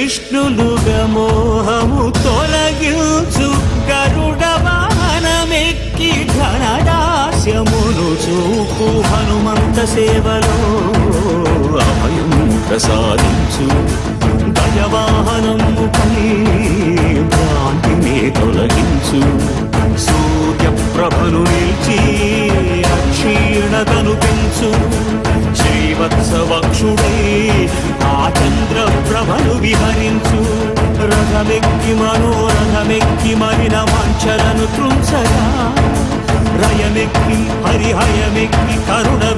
విష్ణులుగా మోహము తొలగించు గరుడ వాహనమెక్కి ఘనదాస్యమును చూపు హనుమంత సేవలో అభయం ప్రసాదించు. గజవాహనముపై భ్రాంతిని తొలగించు. సూర్యప్రభను నిలిచి అక్షీణతను పెంచు. శ్రీవత్సవక్షుడై విహరించు. రథమెక్కి మనోరథమెక్కి మరిన మంచలను త్రుంచగా రయమెక్కి హరిహయమెక్కి కరుణ